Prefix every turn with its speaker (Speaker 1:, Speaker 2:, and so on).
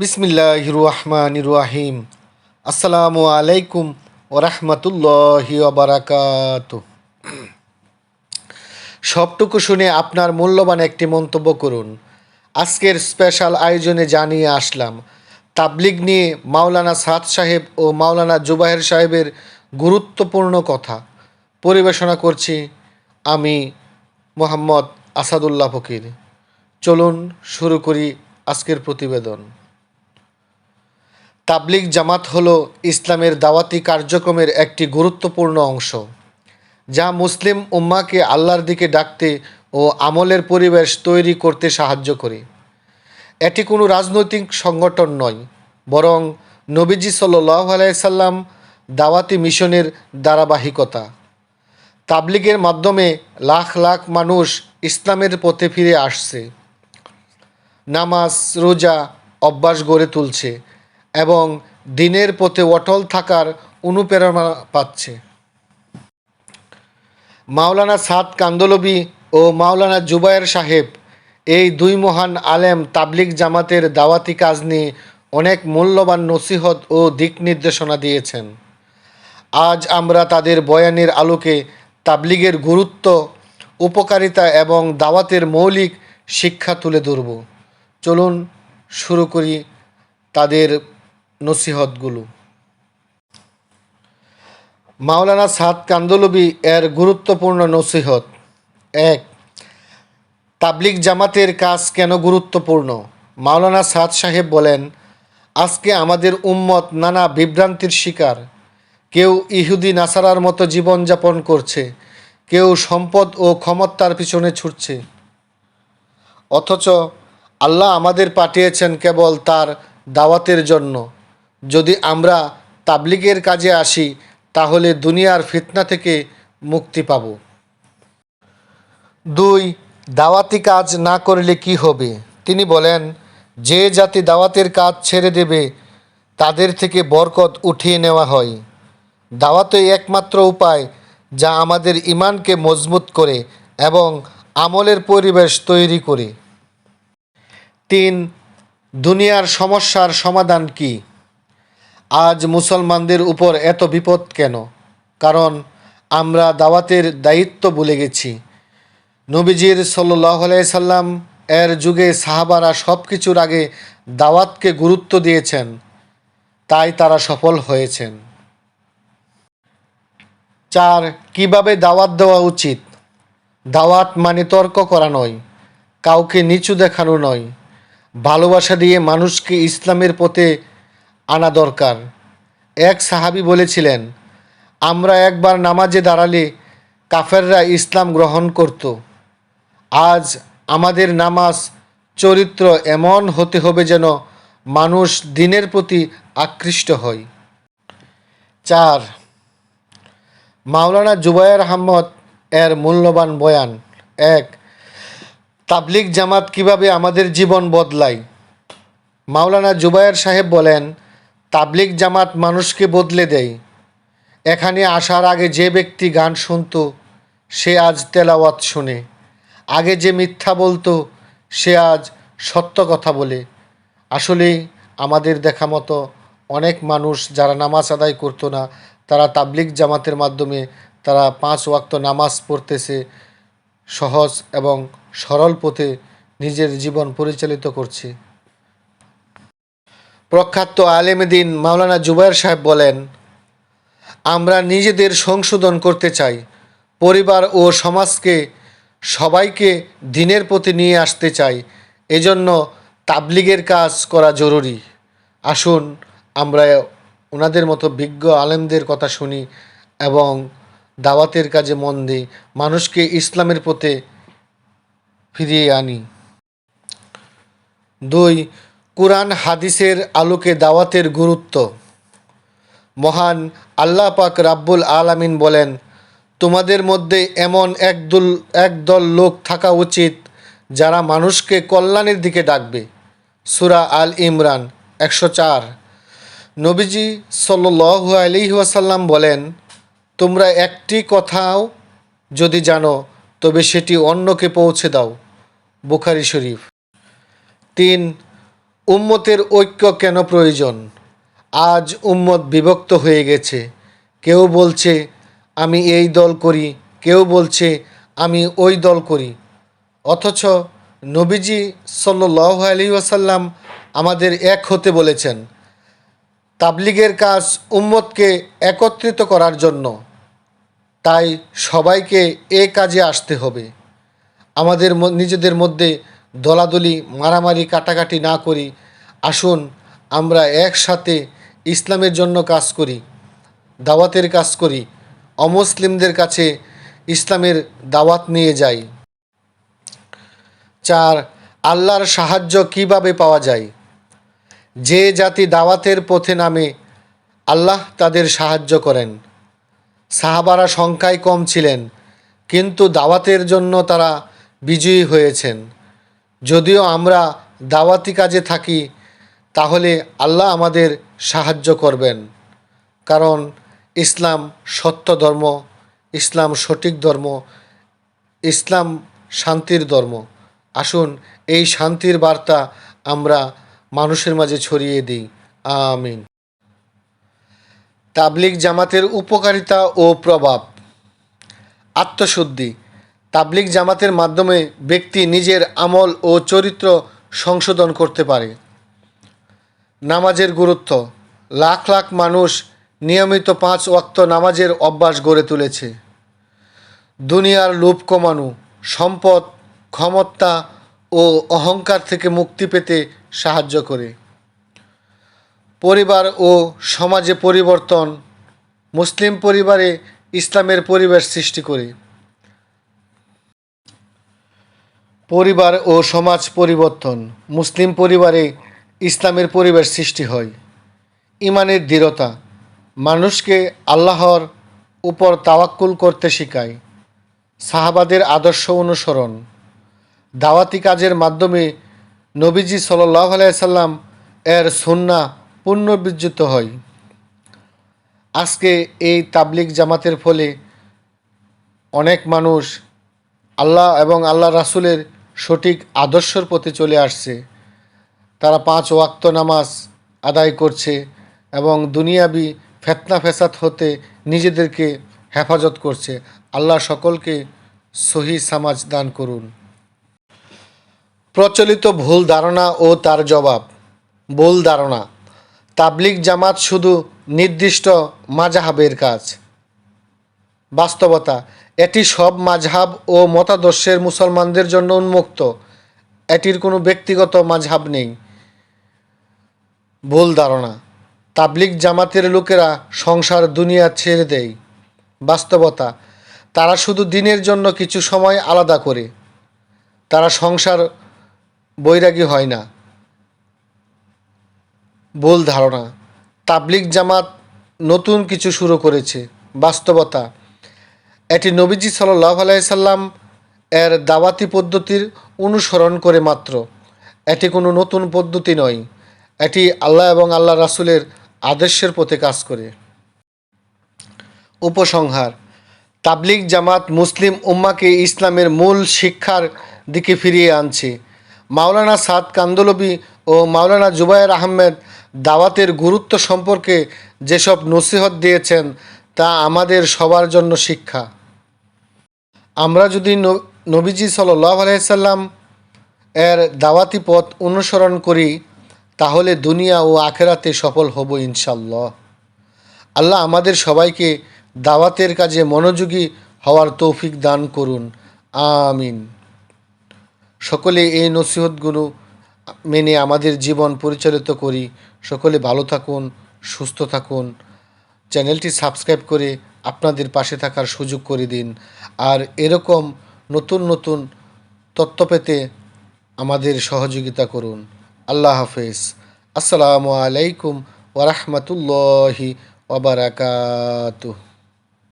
Speaker 1: বিসমিল্লাহ রহমান রাহিম আসসালামু আলাইকুম ওরহমতুল্লাহি বারাকাত সবটুকু শুনে আপনার মূল্যবান একটি মন্তব্য করুন। আজকের স্পেশাল আয়োজনে জানিয়ে আসলাম, তাবলিগ নিয়ে মাওলানা সাদ সাহেব ও মাওলানা জুবাহের সাহেবের গুরুত্বপূর্ণ কথা পরিবেশনা করছি আমি মোহাম্মদ আসাদুল্লাহ ফকির। চলুন শুরু করি আজকের প্রতিবেদন। তাবলিগ জামাত হল ইসলামের দাওয়াতি কার্যক্রমের একটি গুরুত্বপূর্ণ অংশ, যা মুসলিম উম্মাকে আল্লাহর দিকে ডাকতে ও আমলের পরিবেশ তৈরি করতে সাহায্য করে। এটি কোনো রাজনৈতিক সংগঠন নয়, বরং নবীজি সাল্লাহ আলাইসাল্লাম দাওয়াতি মিশনের ধারাবাহিকতা। তাবলিগের মাধ্যমে লাখ লাখ মানুষ ইসলামের পথে ফিরে আসছে। নামাজ, রোজা অভ্যাস গড়ে তুলছে এবং দিনের পথে অটল থাকার অনুপ্রেরণা পাচ্ছে। মাওলানা সাদ কান্দলবি ও মাওলানা জুবায়ের সাহেব এই দুই মহান আলেম তাবলিগ জামাতের দাওয়াতি কাজ নিয়ে অনেক মূল্যবান নসিহত ও দিক নির্দেশনা দিয়েছেন। আজ আমরা তাদের বয়ানের আলোকে তাবলিগের গুরুত্ব, উপকারিতা এবং দাওয়াতের মৌলিক শিক্ষা তুলে ধরব। চলুন শুরু করি তাদের নসিহতগুলো। মাওলানা সাদ কান্দলবি এর গুরুত্বপূর্ণ নসিহত। এক, তাবলিগ জামাতের কাজ কেন গুরুত্বপূর্ণ? মাওলানা সাদ সাহেব বলেন, আজকে আমাদের উম্মত নানা বিভ্রান্তির শিকার। কেউ ইহুদি নাসারার মতো জীবনযাপন করছে, কেউ সম্পদ ও ক্ষমতার পিছনে ছুটছে। অথচ আল্লাহ আমাদের পাঠিয়েছেন কেবল তার দাওয়াতের জন্য। যদি আমরা তাবলিগের কাজে আসি, তাহলে দুনিয়ার ফিতনা থেকে মুক্তি পাব। দুই, দাওয়াতি কাজ না করলে কি হবে? তিনি বলেন, যে জাতি দাওয়াতের কাজ ছেড়ে দেবে, তাদের থেকে বরকত উঠিয়ে নেওয়া হয়। দাওয়াতই একমাত্র উপায় যা আমাদের ইমানকে মজবুত করে এবং আমলের পরিবেশ তৈরি করে। তিন, দুনিয়ার সমস্যার সমাধান কি? আজ মুসলমানদের উপর এত বিপদ কেন? কারণ আমরা দাওয়াতের দায়িত্ব ভুলে গেছি। নবীজির সাল্লাহ সাল্লাম এর যুগে সাহাবারা সব কিছুর আগে দাওয়াতকে গুরুত্ব দিয়েছেন। তাই তারা সফল হয়েছেন। চার, কীভাবে দাওয়াত দেওয়া উচিত? দাওয়াত মানে তর্ক করা নয়, কাউকে নিচু দেখানো নয়। ভালোবাসা দিয়ে মানুষকে ইসলামের পথে আনা দরকার। এক সাহাবি বলেছিলেন, আমরা একবার নামাজে দাঁড়ালে কাফেররা ইসলাম গ্রহণ করত। আজ আমাদের নামাজ চরিত্র এমন হতে হবে যেন মানুষ দিনের প্রতি আকৃষ্ট হয়। চার, মাওলানা জুবায়ের আহমদ এর মূল্যবান বয়ান। এক, তাবলিগ জামাত কীভাবে আমাদের জীবন বদলায়? মাওলানা জুবায়ের সাহেব বলেন তাবলিগ জামাত মানুষকে বদলে দেয়। এখানে আসার আগে যে ব্যক্তি গান শুনত, সে আজ তেলাওয়াত শুনে। আগে যে মিথ্যা বলতো, সে আজ সত্য কথা বলে। আসলেই আমাদের দেখা মতো অনেক মানুষ যারা নামাজ আদায় করতো না, তারা তাবলিগ জামাতের মাধ্যমে তারা পাঁচ ওয়াক্ত নামাজ পড়তেছে সহজ এবং সরল পথে নিজের জীবন পরিচালিত করছে। প্রখ্যাত আলেমদিন মাওলানা জুবাইর সাহেব বলেন, আমরা নিজেদের সংশোধন করতে চাই। পরিবার ও সমাজকে, সবাইকে দিনের প্রতি নিয়ে আসতে চাই। এজন্য তাবলিগের কাজ করা জরুরি। আসুন, আমরা ওনাদের মতো বিজ্ঞ আলেমদের কথা শুনি এবং দাওয়াতের কাজে মন দিই, মানুষকে ইসলামের পথে ফিরিয়ে আনি। দুই কোরআন হাদিসের আলোকে দাওয়াতের গুরুত্ব। মহান আল্লাহ পাক রাব্বুল আলামিন বলেন, তোমাদের মধ্যে এমন একদল একদল লোক থাকা উচিত যারা মানুষকে কল্যাণের দিকে ডাকবে। সুরা আল ইমরান, একশো চার। নবীজি সাল্লু আলিহি ওয়াসাল্লাম বলেন, তোমরা একটি কথাও যদি জানো, তবে সেটি অন্যকে পৌঁছে দাও। বুখারি শরীফ। তিন উম্মতের ঐক্য কেন প্রয়োজন? আজ উম্মত বিভক্ত হয়ে গেছে। কেউ বলছে, আমি এই দল করি। কেউ বলছে, আমি ওই দল করি। অথচ নবীজি সাল্লাহ আলী ওয়াসাল্লাম আমাদের এক হতে বলেছেন, তাবলিগের কাজ উম্মতকে একত্রিত করার জন্য। তাই সবাইকে এ কাজে আসতে হবে। আমাদের নিজেদের মধ্যে দলাদলি, মারামারি, কাটাকাটি না করি। আসুন, আমরা একসাথে ইসলামের জন্য কাজ করি, দাওয়াতের কাজ করি, অমুসলিমদের কাছে ইসলামের দাওয়াত নিয়ে যাই। চার, আল্লাহর সাহায্য কীভাবে পাওয়া যায়? যে জাতি দাওয়াতের পথে নামে, আল্লাহ তাদের সাহায্য করেন। সাহাবারা সংখ্যায় কম ছিলেন, কিন্তু দাওয়াতের জন্য তারা বিজয়ী হয়েছেন। যদিও আমরা দাওয়াতি কাজে থাকি, তাহলে আল্লাহ আমাদের সাহায্য করবেন। কারণ ইসলাম সত্য ধর্ম, ইসলাম সঠিক ধর্ম, ইসলাম শান্তির ধর্ম। আসুন, এই শান্তির বার্তা আমরা মানুষের মাঝে ছড়িয়ে দিই। আমিন। তাবলিগ জামাতের উপকারিতা ও প্রভাব। আত্মশুদ্ধি। তাবলিগ জামাতের মাধ্যমে ব্যক্তি নিজের আমল ও চরিত্র সংশোধন করতে পারে। নামাজের গুরুত্ব। লাখ লাখ মানুষ নিয়মিত পাঁচ ওয়াক্ত নামাজের অভ্যাস গড়ে তুলেছে। দুনিয়ার লোভ কমানো, সম্পদ, ক্ষমতা ও অহংকার থেকে মুক্তি পেতে সাহায্য করে। পরিবার ও সমাজে পরিবর্তন। মুসলিম পরিবারে ইসলামের পরিবেশ সৃষ্টি করে। পরিবার ও সমাজ পরিবর্তন, মুসলিম পরিবারে ইসলামের পরিবেশ সৃষ্টি হয়। ইমানের দৃঢ়তা, মানুষকে আল্লাহর উপর তাওয়াক্কুল করতে শেখায়। সাহাবাদের আদর্শ অনুসরণ, দাওয়াতি কাজের মাধ্যমে নবীজি সাল্লাহ আলাইসাল্লাম এর সুন্না পুনর্বিজ্যুত হয়। আজকে এই তাবলিগ জামাতের ফলে অনেক মানুষ আল্লাহ এবং আল্লাহ রাসুলের সঠিক আদর্শর পথে চলে আসছে। তারা পাঁচ ওয়াক্ত নামাজ আদায় করছে এবং দুনিয়াবি ফেতনা ফেসাদ হতে নিজেদেরকে হেফাজত করছে। আল্লাহ সকলকে সহি সমাজ দান করুন। প্রচলিত ভুল ধারণা ও তার জবাব। ভুল ধারণা। তাবলিগ জামাত শুধু নির্দিষ্ট মাজাহাবের কাজ। বাস্তবতা। এটি সব মাঝহাব ও মতাদর্শের মুসলমানদের জন্য উন্মুক্ত। এটির কোনো ব্যক্তিগত মাঝহাব নেই। ভুল ধারণা। তাবলিগ জামাতের লোকেরা সংসার, দুনিয়া ছেড়ে দেয়। বাস্তবতা, তারা শুধু দিনের জন্য কিছু সময় আলাদা করে। তারা সংসার বৈরাগী হয় না। ভুল ধারণা। তাবলিগ জামাত নতুন কিছু শুরু করেছে। বাস্তবতা এটি নবীজি সাল্লাহ আলাইসাল্লাম এর দাওয়াতি পদ্ধতির অনুসরণ করে মাত্র। এটি কোনো নতুন পদ্ধতি নয়। এটি আল্লাহ এবং আল্লাহ রাসুলের আদর্শের পথে কাজ করে। উপসংহার, তাবলিগ জামাত মুসলিম উম্মাকে ইসলামের মূল শিক্ষার দিকে ফিরিয়ে আনছে। মাওলানা সাদ কান্দলবি ও মাওলানা জুবায়ের আহমেদ দাওয়াতের গুরুত্ব সম্পর্কে যেসব নসিহত দিয়েছেন তা আমাদের সবার জন্য শিক্ষা। আমরা যদি নবীজি সাল্লাহ আলাইসাল্লাম এর দাওয়াতি পথ অনুসরণ করি, তাহলে দুনিয়া ও আখেরাতে সফল হব ইনশাল্লাহ আল্লাহ আমাদের সবাইকে দাওয়াতের কাজে মনোযোগী হওয়ার তৌফিক দান করুন। আমিন। সকলে এই নসিহতগুলো মেনে আমাদের জীবন পরিচালিত করি। সকলে ভালো থাকুন, সুস্থ থাকুন। চ্যানেলটি সাবস্ক্রাইব করে আপনাদের পাশে থাকার সুযোগ করে দিন। আর এরকম নতুন নতুন তথ্য পেতে আমাদের সহযোগিতা করুন। আল্লাহ হাফেজ। আসসালামু আলাইকুম ওরহমতুল্লাহি ওবরাকাতুহ